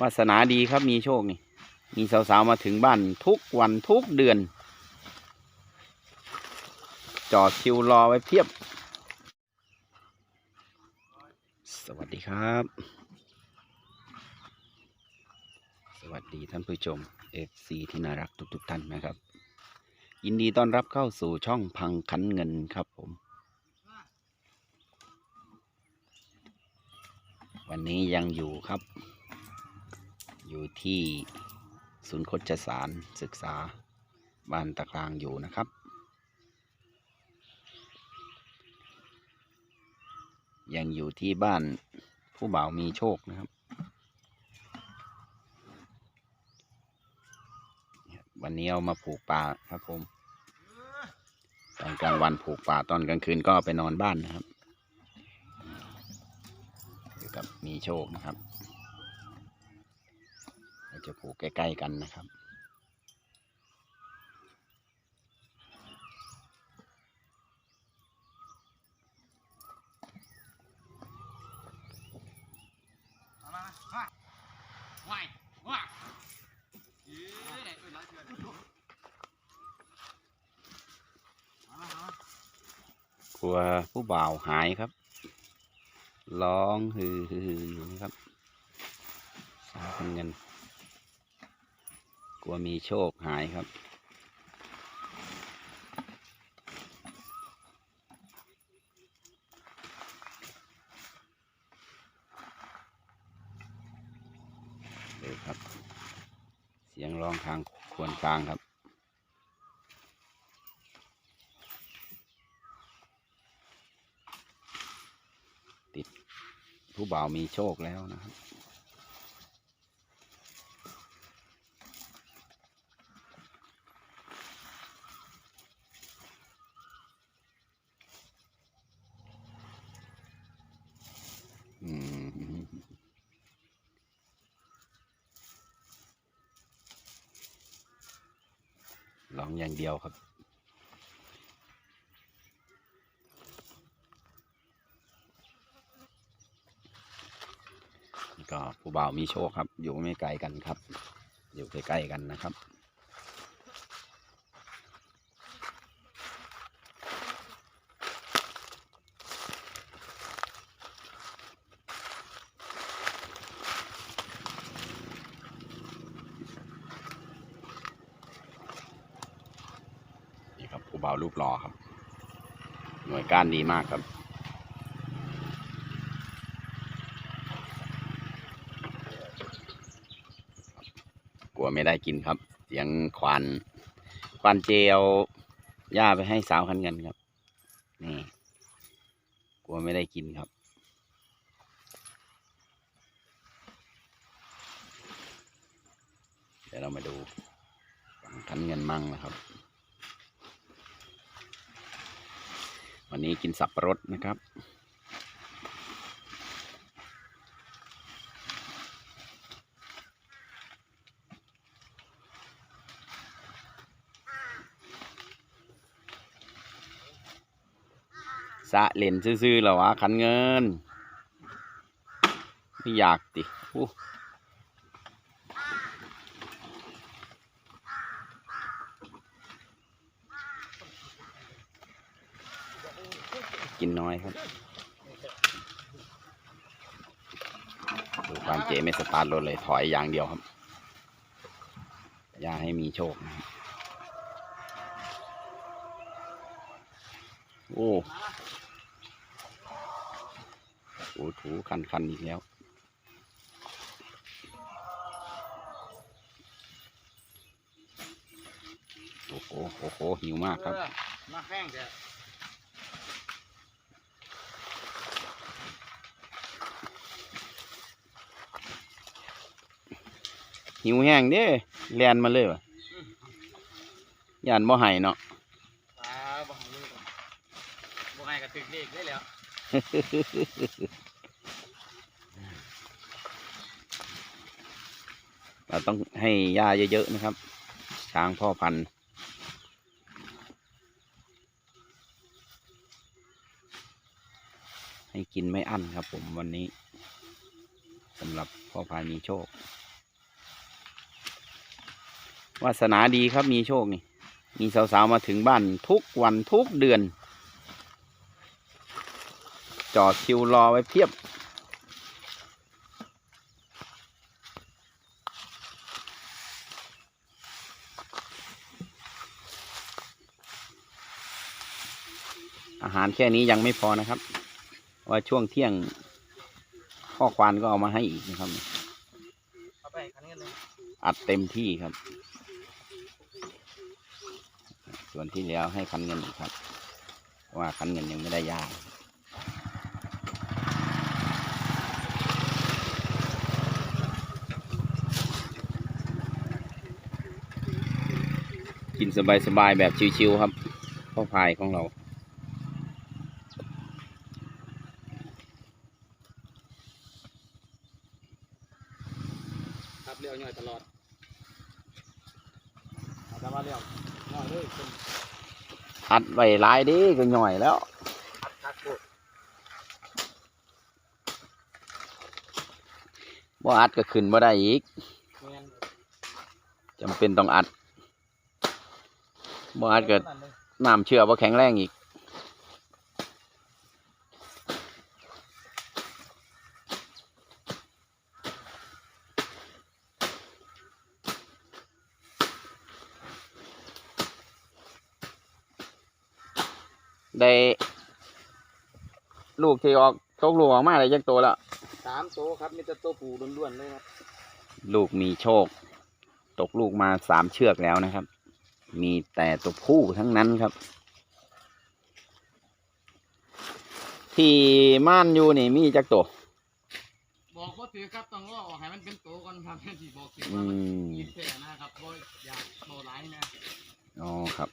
วาสนาดีครับมีโชคนี่ มีสาวๆมาถึงบ้านทุกวันทุกเดือนจอดคิวรอไว้เพียบ สวัสดีครับ สวัสดีท่านผู้ชม FC ที่น่ารักทุกๆท่านนะครับ ยินดีต้อนรับเข้าสู่ช่องพังคันเงินครับผม วันนี้ยังอยู่ครับ อยู่ที่ศูนย์โคชสารศึกษาบ้านตะกลางอยู่นะครับ ยังอยู่ที่บ้านผู้บ่าวมีโชคนะครับ วันนี้เอามาผูกป่าครับผมตอนกลางวันผูกป่าตอนกลางคืนก็ไปนอนบ้านนะครับอยู่กับมีโชคนะครับ จะผูกใกล้ๆกันนะครับกลัวผู้บ่าวหายครับ ร้องฮือฮืออยู่นะครับสาวคนเงิน ลัวมีโชคหายครับ เดี๋ยวครับ เสียงร้องทางควรกลางครับติดผู้บ่าวมีโชคแล้วนะครับ หลองอย่างเดียวครับ ก็ผู้บ่าวมีโชคครับ อยู่ไม่ไกลกันครับ อยู่ใกล้ๆกันนะครับ บ่าวรูปหล่อครับ หน่วยก้านดีมากครับ กลัวไม่ได้กินครับ เสียงควานควานเจเอาหญ้าไปให้สาวคันกันครับ นี่ กลัวไม่ได้กินครับเดี๋ยวเรามาดูฝังคันเงินมั่งนะครับ วันนี้กินสับปะรดนะครับ สะเล่นซื่อๆเหรอวะคันเงิน ไม่อยากติ กินน้อยครับ ดูความเจไม่สตาร์ทรถเลยถอยอย่างเดียวครับ อย่าให้มีโชคนะครับโอ้ถูถูคันคันอีกแล้ว โอ้โหโอ้โหหิวมากครับมาแห้งเดี๋ยว หิวแห้งเด้แลนมาเลยวะย่านบ่ไห้เนาะปลาบ่ให้ลูกบ่ให้กระตึกเด็กได้แล้วเราต้องให้หญ้าเยอะๆนะครับ ช้างพ่อพันธุ์ให้กินไม่อั้นครับผมวันนี้สำหรับพ่อพายมีโชค วาสนาดีครับมีโชคนี่ มีสาวๆมาถึงบ้านทุกวันทุกเดือน จอดคิวรอไว้เพียบ อาหารแค่นี้ยังไม่พอนะครับ ว่าช่วงเที่ยงพ่อควานก็เอามาให้อีกนะครับเอาไปคันนี้เลยอัดเต็มที่ครับ ส่วนที่แล้วให้คันเงินอีกครับ ว่าคันเงินยังไม่ได้ยากินสบายๆแบบชิวๆครับพ่อพายของเรา ครับเลี้ยวย่อยตลอดเอาแต่ว่าเลี้ยวย่อยเลยเป็น อัดไว้หลายเดีก็หน่อยแล้วคัดคัดโคตรบ่อัดก็ขึ้นบ่ได้อีกแม่นจำเป็นต้องอัดบ่อัดก็นั่นเลยน้ำเชื่อบ่แข็งแรงอีก ได้ลูกที่ออกตกลูกออกมาได้จักตัวแล้วสามตัวครับมีแต่ตัวผูล้วนๆเลยครับ ลูกมีโชค ตกลูกมาสามเชือกแล้วนะครับ มีแต่ตัวผู้ทั้งนั้นครับ ที่ม่านอยู่นี่มีจักตัวบอกว่าถือครับต้องรอออกให้มันเป็นตัวก่อนครับที่บอกถืออืว่ามันมกินแค่นะครับบ่อยากโบหลายนะอ๋อครับ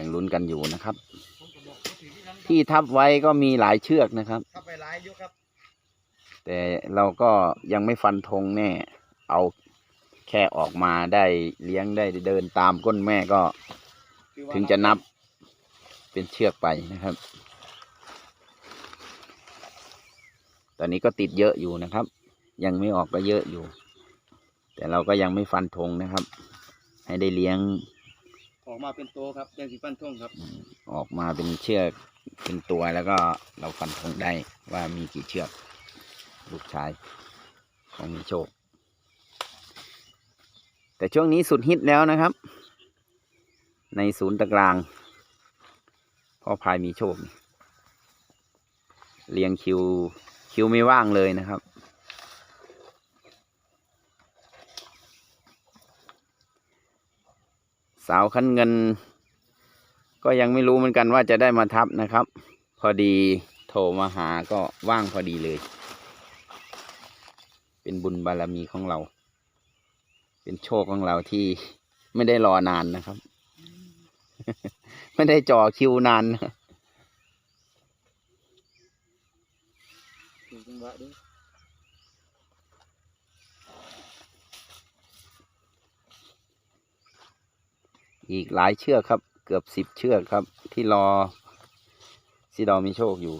ยังลุ้นกันอยู่นะครับผมก็บอกว่าถือที่นั้นที่ทับไว้ก็มีหลายเชือกนะครับเข้าไปหลายอยุครับ แต่เราก็ยังไม่ฟันธงแน่ เอาแค่ออกมาได้เลี้ยงได้เดินตามก้นแม่ก็ถือว่าถึงจะนับเป็นเชือกไปนะครับ ตอนนี้ก็ติดเยอะอยู่นะครับ ยังไม่ออกก็เยอะอยู่ แต่เราก็ยังไม่ฟันธงนะครับ ให้ได้เลี้ยง ออกมาเป็นตัวครับยังสีฟันท่งครับ ออกมาเป็นเชือกเป็นตัวแล้วก็เราฟันธงได้ว่ามีกี่เชือก ลูกชายของมีโชค แต่ช่วงนี้สุดฮิตแล้วนะครับ ในศูนย์ตะกลางพ่อพายมีโชค เรียงคิวคิวไม่ว่างเลยนะครับ สาวคันเงิน ก็ยังไม่รู้เหมือนกันว่าจะได้มาทับนะครับ พอดีโทรมาหาก็ว่างพอดีเลย เป็นบุญบารมีของเรา เป็นโชคของเราที่ไม่ได้รอนานนะครับ ไม่ได้จ่อคิวนานนะ ถึงจังหวะด้วย อีกหลายเชือกครับ เกือบสิบเชือกครับ ที่รอซีดอมีโชคอยู่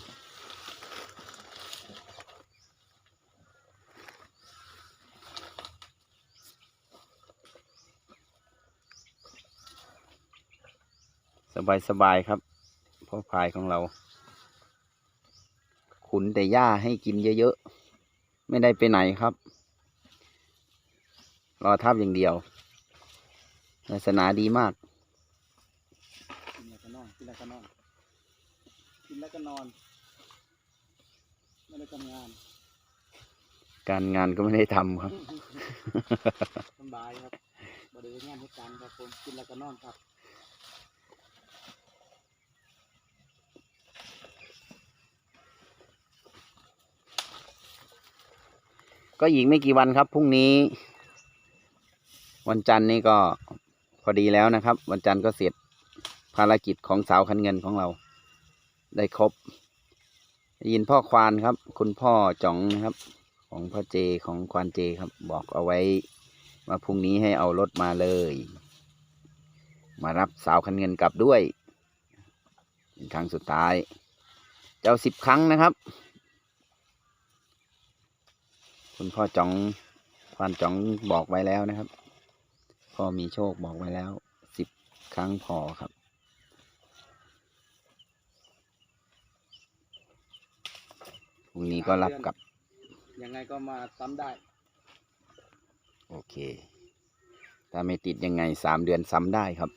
สบายสบายๆครับพ่อพายของเรา ขุนแต่หญ้าให้กินเยอะๆ ไม่ได้ไปไหนครับ รอทับอย่างเดียว ลักษณะดีมาก กินแล้วก็นอน กินแล้วก็นอน กินแล้วก็นอน ไม่ได้ทำงาน การงานก็ไม่ได้ทำครับ สบายครับบริเวณงานเหตุการณ์ครับผม กินแล้วก็นอนครับ ก็อีกไม่กี่วันครับพรุ่งนี้ วันจันทร์นี่ก็ พอดีแล้วนะครับ วันจันทร์ก็เสร็จภารกิจของสาวคันเงินของเรา ได้ครบยินพ่อควานครับ คุณพ่อจ่องนะครับ ของพ่อเจของควานเจครับ บอกเอาไว้ว่าพรุ่งนี้ให้เอารถมาเลย มารับสาวคันเงินกลับด้วยเป็นครั้งสุดท้ายเจ้าสิบครั้งนะครับ คุณพ่อจ๋องควานจ๋องบอกไว้แล้วนะครับ พ่อมีโชคบอกไว้แล้วสิบครั้งพอครับ พรุ่งนี้ก็รับกับ ยังไงก็มาซ้ำได้ โอเค ถ้าไม่ติดยังไงสามเดือนซ้ำได้ครับ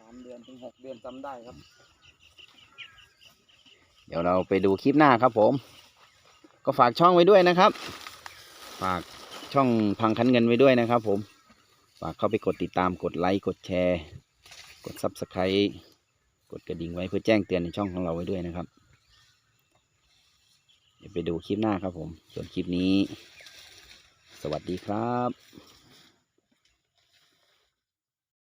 สามเดือนถึงหกเดือนซ้ำได้ครับ เดี๋ยวเราไปดูคลิปหน้าครับผม ก็ฝากช่องไว้ด้วยนะครับ ฝากช่องพังคันเงินไว้ด้วยนะครับผม ฝากเข้าไปกดติดตามกดไลค์กดแชร์ กด Subscribe กดกระดิ่งไว้เพื่อแจ้งเตือนในช่องของเราไว้ด้วยนะครับ เดี๋ยวไปดูคลิปหน้าครับผม ส่วนคลิปนี้ สวัสดีครับ